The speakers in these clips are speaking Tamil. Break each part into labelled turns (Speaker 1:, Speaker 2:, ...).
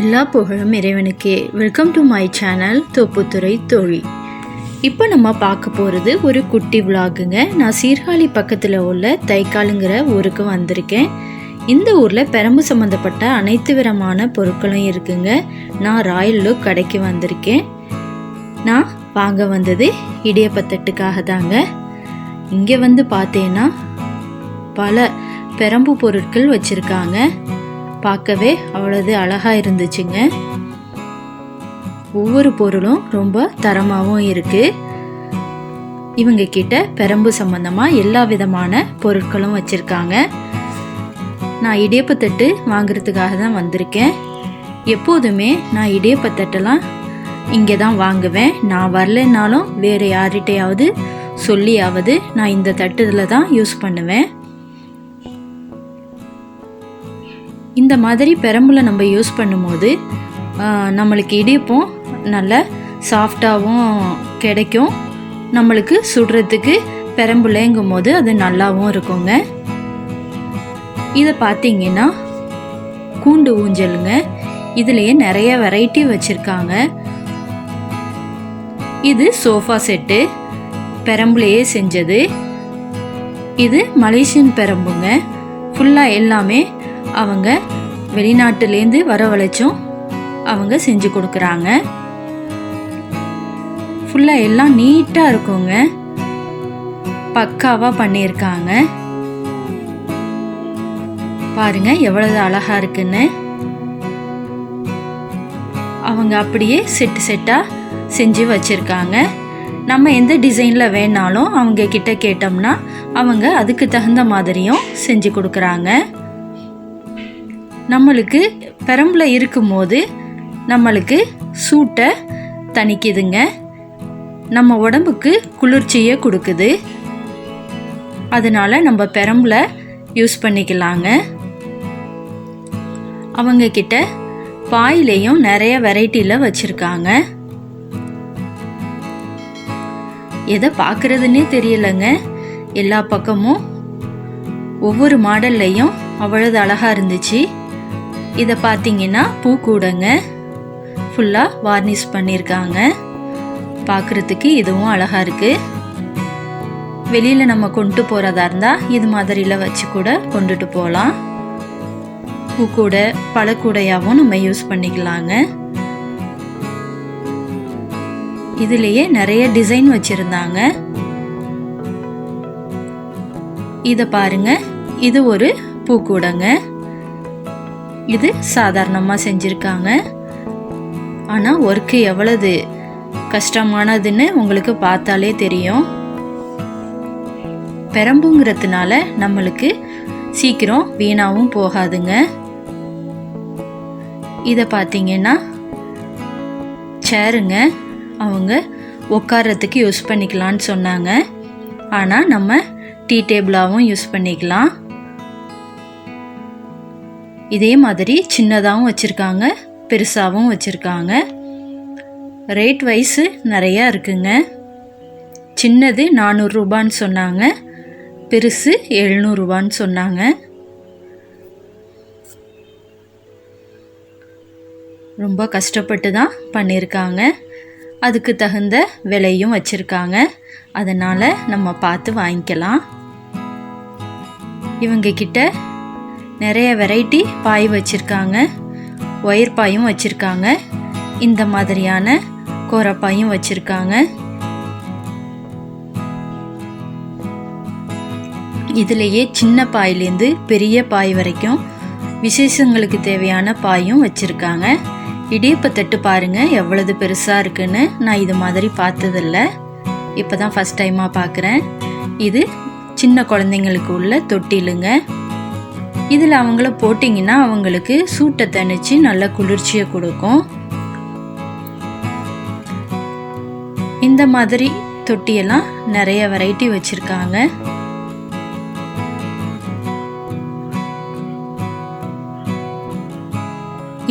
Speaker 1: எல்லா புகழும் இறைவனுக்கே. Welcome to my channel Thopputhurai தோழி இப்போ நம்ம பார்க்க போகிறது ஒரு குட்டி விலாகுங்க நான் சீர்காழி பக்கத்தில் உள்ள தைக்காலுங்கிற ஊருக்கு வந்திருக்கேன். இந்த ஊரில் பெரம்பு சம்மந்தப்பட்ட அனைத்து விதமான பொருட்களும் இருக்குங்க. நான் ராயல் லுக் கடைக்கு வந்திருக்கேன். நான் வாங்க வந்தது இடியப்பத்தட்டுக்காக தாங்க. இங்கே வந்து பார்த்தேன்னா பல பெரம்பு பொருட்கள் வச்சுருக்காங்க. பார்க்கவே அவ்வளவு அழகாக இருந்துச்சுங்க. ஒவ்வொரு பொருளும் ரொம்ப தரமாகவும் இருக்குது இவங்க கிட்ட பெரம்பு சம்மந்தமாக எல்லா விதமான பொருட்களும் வச்சுருக்காங்க. நான் இடியப்பத்தட்டு வாங்குறதுக்காக தான் வந்திருக்கேன். எப்போதுமே நான் இடியப்பத்தட்டெல்லாம் இங்கே தான் வாங்குவேன். நான் வரலைன்னாலும் வேறு யார்கிட்டையாவது சொல்லியாவது நான் இந்த தட்டுதில் தான் யூஸ் பண்ணுவேன். இந்த மாதிரி பெரம்புல நம்ம யூஸ் பண்ணும்போது நம்மளுக்கு இடிப்பும் நல்ல சாஃப்டாகவும் கிடைக்கும். நம்மளுக்கு சுடுறதுக்கு பெரம்புலேங்கும் போது அது நல்லாவும் இருக்குங்க. இதை பார்த்தீங்கன்னா கூண்டு ஊஞ்சலுங்க. இதுலேயே நிறைய வெரைட்டி வச்சுருக்காங்க. இது சோஃபா செட்டு. பெரம்புலையே செஞ்சது. இது மலேசியன் பெரம்புங்க. ஃபுல்லாக எல்லாமே அவங்க வெளிநாட்டுலேருந்து வரவழைச்சும் அவங்க செஞ்சு கொடுக்குறாங்க. ஃபுல்லாக எல்லாம் நீட்டாக இருக்குங்க. பக்காவாக பண்ணியிருக்காங்க. பாருங்க எவ்வளவு அழகா இருக்குன்னு. அவங்க அப்படியே செட்டு செட்டாக செஞ்சு வச்சுருக்காங்க. நம்ம எந்த டிசைனில் வேணாலும் அவங்க கிட்ட கேட்டோம்னா அவங்க அதுக்கு தகுந்த மாதிரியும் செஞ்சு கொடுக்குறாங்க. நம்மளுக்கு பெரம்பில் இருக்கும்போது நம்மளுக்கு சூட்டை தணிக்குதுங்க. நம்ம உடம்புக்கு குளிர்ச்சியை கொடுக்குது. அதனால் நம்ம பெரம்பில் யூஸ் பண்ணிக்கலாங்க. அவங்க கிட்ட பாயிலையும் நிறைய வெரைட்டியில் வச்சுருக்காங்க. எதை பார்க்குறதுன்னே தெரியலைங்க. எல்லா பக்கமும் ஒவ்வொரு மாடல்லையும் அவ்வளவு அழகாக இருந்துச்சு. இதை பார்த்தீங்கன்னா பூக்கூடங்க ஃபுல்லாக வார்னிஷ் பண்ணியிருக்காங்க. பார்க்குறதுக்கு இதுவும் அழகாக இருக்குது வெளியில் நம்ம கொண்டு போகிறதா இருந்தால் இது மாதிரியில் வச்சு கூட கொண்டுட்டு போகலாம் பூக்கூடை பழக்கூடையாகவும் நம்ம யூஸ் பண்ணிக்கலாங்க. இதுலேயே நிறைய டிசைன் வச்சுருந்தாங்க. இதை பாருங்க இது ஒரு பூக்கூடங்க இது சாதாரணமாக செஞ்சுருக்காங்க. ஆனால் ஒர்க்கு எவ்வளவு கஷ்டமானதுன்னு உங்களுக்கு பார்த்தாலே தெரியும். பெரம்புங்கிறதுனால நம்மளுக்கு சீக்கிரம் வீணாகவும் போகாதுங்க. இதை பார்த்தீங்கன்னா சேருங்க அவங்க உட்காரத்துக்கு யூஸ் பண்ணிக்கலான்னு சொன்னாங்க. ஆனால் நம்ம டீ டேபிளாகவும் யூஸ் பண்ணிக்கலாம். இதே மாதிரி சின்னதாகவும் வச்சுருக்காங்க பெருசாகவும் வச்சுருக்காங்க. ரேட் வைஸு நிறையா இருக்குங்க. சின்னது நானூறுரூபான்னு சொன்னாங்க பெருசு எழுநூறுபான்னு சொன்னாங்க. ரொம்ப கஷ்டப்பட்டு தான் பண்ணியிருக்காங்க. அதுக்கு தகுந்த விலையும் வச்சுருக்காங்க. அதனால் நம்ம பார்த்து வாங்கிக்கலாம். இவங்க கிட்ட நிறைய வெரைட்டி பாய் வச்சுருக்காங்க. ஒயர் பாயும் வச்சுருக்காங்க. இந்த மாதிரியான கோரப்பாயும் வச்சுருக்காங்க. இதுலேயே சின்ன பாயிலேருந்து பெரிய பாய் வரைக்கும் விசேஷங்களுக்கு தேவையான பாயும் வச்சுருக்காங்க. இடியப்பத்தட்டு பாருங்கள் எவ்வளவு பெருசாக இருக்குன்னு நான் இது மாதிரி பார்த்ததில்ல. இப்போ தான் ஃபஸ்ட் டைமாக பார்க்குறேன். இது சின்ன குழந்தைங்களுக்கு உள்ள தொட்டிலுங்க. இதில் அவங்கள போட்டிங்கன்னா அவங்களுக்கு சூட்டை தணிச்சு நல்ல குளிர்ச்சியை கொடுக்கும். இந்த மாதிரி தொட்டியெல்லாம் நிறைய வெரைட்டி வச்சுருக்காங்க.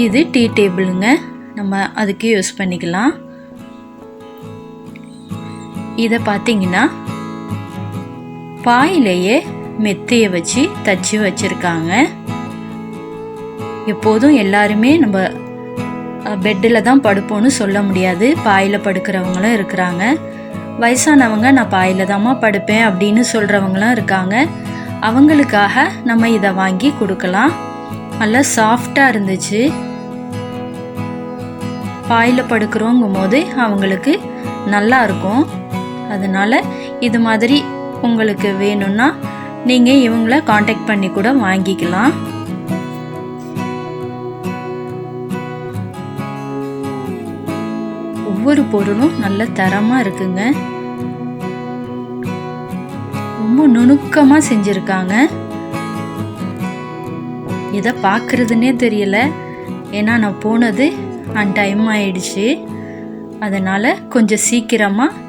Speaker 1: இது டீ டேபிளுங்க நம்ம அதுக்கு யூஸ் பண்ணிக்கலாம். இதை பார்த்தீங்கன்னா பாயிலேயே மெத்தையை வச்சு தச்சு வச்சுருக்காங்க. எப்போதும் எல்லாருமே நம்ம பெட்டில் தான் படுப்போன்னு சொல்ல முடியாது. பாயில் படுக்கிறவங்களும் இருக்கிறாங்க. வயசானவங்க நான் பாயில் தாம்மா படுப்பேன் அப்படின்னு சொல்கிறவங்களும் இருக்காங்க. அவங்களுக்காக நம்ம இதை வாங்கி கொடுக்கலாம். நல்லா சாஃப்டாக இருந்துச்சு. பாயில் படுக்கிறோங்கும் போது அவங்களுக்கு நல்லா இருக்கும். அதனால் இது மாதிரி உங்களுக்கு வேணும்னா நீங்கள் இவங்கள காண்டாக்ட் பண்ணி கூட வாங்கிக்கலாம். ஒவ்வொரு பொருளும் நல்ல தரமாக இருக்குங்க. ரொம்ப நுணுக்கமாக செஞ்சுருக்காங்க. இதை பார்க்குறதுனே தெரியல. ஏன்னா நான் போனது அன் டைம் ஆயிடுச்சு. அதனால் கொஞ்சம் சீக்கிரமாக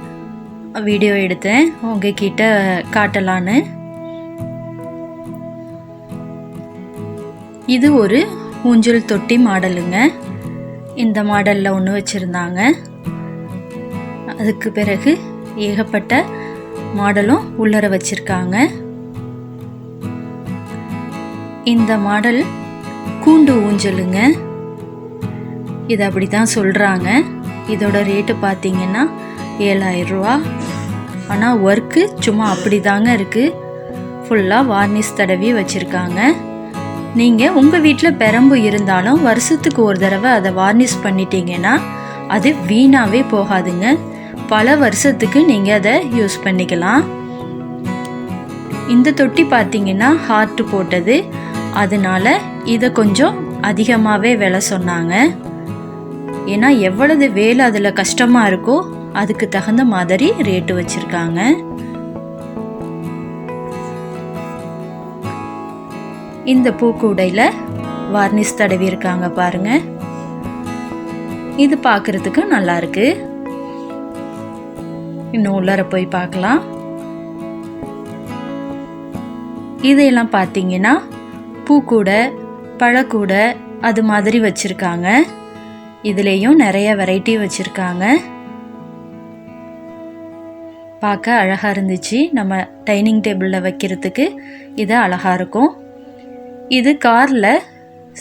Speaker 1: வீடியோ எடுத்தேன். உங்ககிட்ட காட்டலான்னு. இது ஒரு ஊஞ்சல் தொட்டி மாடலுங்க. இந்த மாடலில் ஒன்று வச்சுருந்தாங்க. அதுக்கு பிறகு ஏகப்பட்ட மாடலும் உள்ளர வச்சுருக்காங்க. இந்த மாடல் கூண்டு ஊஞ்சலுங்க. இது அப்படி தான் சொல்கிறாங்க இதோட ரேட்டு பார்த்தீங்கன்னா ஏழாயிரம் ரூபா. ஆனால் ஒர்க்கு சும்மா அப்படி தாங்க இருக்குது ஃபுல்லாக வார்னிஷ் தடவி வச்சுருக்காங்க. நீங்கள் உங்கள் வீட்டில் பெரம்பு இருந்தாலும் வருஷத்துக்கு ஒரு தடவை அதை வார்னிஷ் பண்ணிட்டீங்கன்னா அது வீணாகவே போகாதுங்க. பல வருஷத்துக்கு நீங்கள் அதை யூஸ் பண்ணிக்கலாம். இந்த தொட்டி பார்த்தீங்கன்னா ஹார்ட் போட்டது. அதனால இதை கொஞ்சம் அதிகமாகவே விலை சொன்னாங்க. ஏன்னா எவ்வளவு வேலை அதில் கஷ்டமாக இருக்கோ அதுக்கு தகுந்த மாதிரி ரேட்டு வச்சுருக்காங்க. இந்த பூக்கூடையில் வார்னிஷ் தடவி இருக்காங்க பாருங்க. இது பார்க்குறதுக்கு நல்லா இருக்கு. இன்னும் உள்ளார போய் பார்க்கலாம். இதையெல்லாம் பார்த்தீங்கன்னா பூக்கூடை பழக்கூடை அது மாதிரி வச்சுருக்காங்க. இதுலேயும் நிறைய வெரைட்டி வச்சுருக்காங்க. பார்க்க அழகாக இருந்துச்சு. நம்ம டைனிங் டேபிளில் வைக்கிறதுக்கு இது அழகாக இருக்கும். இது காரில்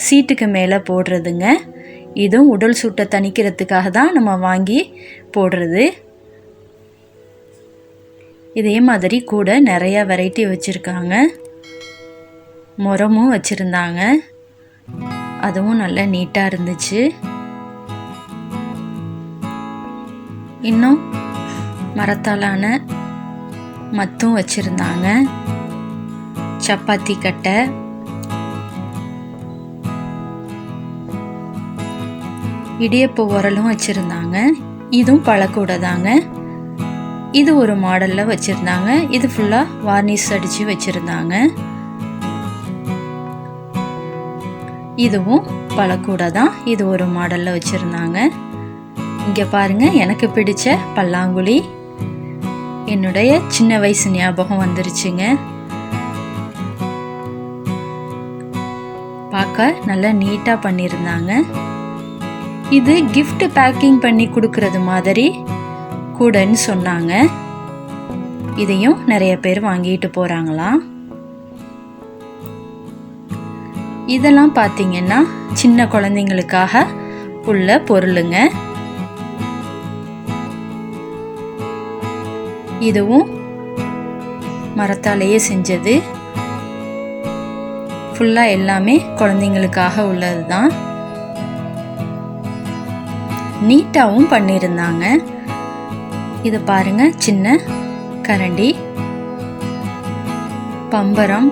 Speaker 1: சீட்டுக்கு மேலே போடுறதுங்க. இதுவும் உடல் சூட்டை தணிக்கிறதுக்காக தான் நம்ம வாங்கி போடுறது. இதே மாதிரி கூட நிறைய வெரைட்டி வச்சுருக்காங்க. முரமும் வச்சுருந்தாங்க. அதுவும் நல்லா நீட்டாக இருந்துச்சு. இன்னும் மரத்தாலான மத்தும் வச்சுருந்தாங்க. சப்பாத்தி கட்டை. இடியப்ப உரலும் வச்சுருந்தாங்க. இதுவும் பழக்கூடை தாங்க இது ஒரு மாடலில் வச்சுருந்தாங்க. இது ஃபுல்லாக வார்னிஷ் அடித்து வச்சுருந்தாங்க. இதுவும் பழக்கூடை தான் இது ஒரு மாடலில் வச்சுருந்தாங்க. இங்கே பாருங்கள் எனக்கு பிடிச்ச பல்லாங்குழி. என்னுடைய சின்ன வயசு ஞாபகம் வந்துருச்சுங்க. பார்க்க நல்லா நீட்டாக பண்ணியிருந்தாங்க இது கிஃப்ட் பேக்கிங் பண்ணி கொடுக்கறது மாதிரி கூடன்னு சொன்னாங்க. இதையும் நிறைய பேர் வாங்கிட்டு போகிறாங்களாம் இதெல்லாம் பார்த்தீங்கன்னா சின்ன குழந்தைங்களுக்காக உள்ள பொருளுங்க. இதுவும் மரத்தாலேயே செஞ்சது. ஃபுல்லாக எல்லாமே குழந்தைங்களுக்காக உள்ளது தான் நீட்டாகவும் பண்ணியிருந்தாங்க இதை பாருங்க சின்ன கரண்டி பம்பரம்.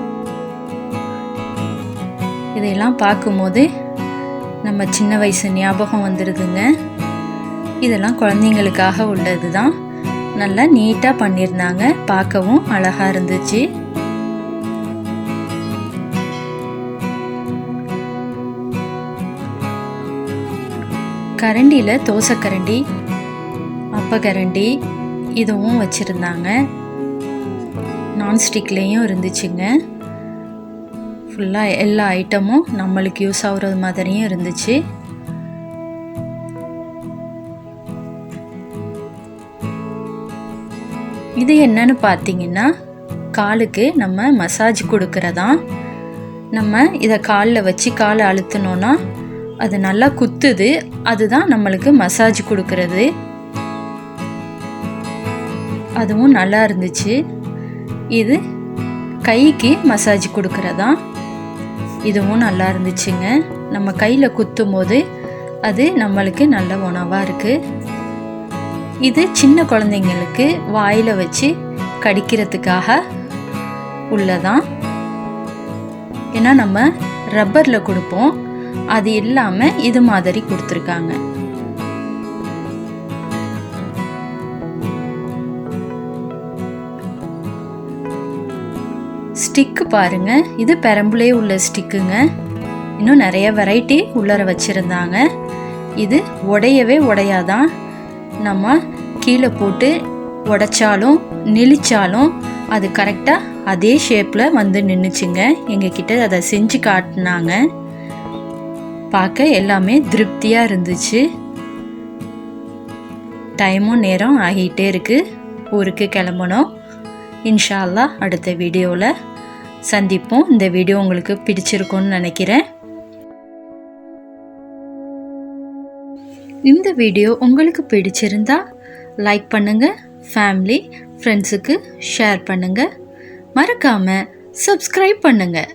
Speaker 1: இதையெல்லாம் பார்க்கும்போது நம்ம சின்ன வயசு ஞாபகம் வந்துடுதுங்க இதெல்லாம் குழந்தைங்களுக்காக உள்ளது தான் நல்லா நீட்டாக பண்ணியிருந்தாங்க பார்க்கவும் அழகாக இருந்துச்சு. கரண்டியில் தோசை கரண்டி இதுவும் வச்சுருந்தாங்க. நான்ஸ்டிக்லேயும் இருந்துச்சுங்க. ஃபுல்லாக எல்லா ஐட்டமும் நம்மளுக்கு யூஸ் ஆகுறது மாதிரியும் இருந்துச்சு. இது என்னன்னு பார்த்தீங்கன்னா காலுக்கு நம்ம மசாஜ் கொடுக்குறதா? நம்ம இதை காலில் வச்சு காலை அழுத்தினோன்னா அது நல்லா குத்துது அதுதான் நம்மளுக்கு மசாஜ் கொடுக்கறது. அதுவும் நல்லா இருந்துச்சு. இது கைக்கு மசாஜ் கொடுக்கறதா? இதுவும் நல்லா இருந்துச்சுங்க. நம்ம கையில் குத்தும் போது அது நம்மளுக்கு நல்ல உணவாக இருக்குது இது சின்ன குழந்தைங்களுக்கு வாயில் வச்சு கடிக்கிறதுக்காக உள்ளதான். ஏன்னா நம்ம ரப்பரில் கொடுப்போம். அது இல்லாமல் இது மாதிரி கொடுத்துருக்காங்க. ஸ்டிக்கு பாருங்க. இது பெரம்புலே உள்ள ஸ்டிக்குங்க. இன்னும் நிறைய வெரைட்டி உள்ளர வச்சுருந்தாங்க. இது உடையவே உடையாதான். நம்ம கீழே போட்டு உடைச்சாலும் நெளிச்சாலும் அது கரெக்டாக அதே ஷேப்பில் வந்து நின்றுச்சுங்க எங்ககிட்ட அதை செஞ்சு காட்டினாங்க. பார்க்க எல்லாமே திருப்தியாக இருந்துச்சு. டைமும் நேரம் ஆகிட்டே இருக்குது ஊருக்கு கிளம்பணும். இன்ஷா அல்லாஹ் அடுத்த வீடியோவில் சந்திப்போம். இந்த வீடியோ உங்களுக்கு பிடிச்சிருக்கும்னு நினைக்கிறேன். இந்த வீடியோ உங்களுக்கு பிடிச்சிருந்தா லைக் பண்ணுங்கள் ஃபேமிலி ஃப்ரெண்ட்ஸுக்கு ஷேர் பண்ணுங்கள் மறக்காமல் சப்ஸ்கிரைப் பண்ணுங்கள்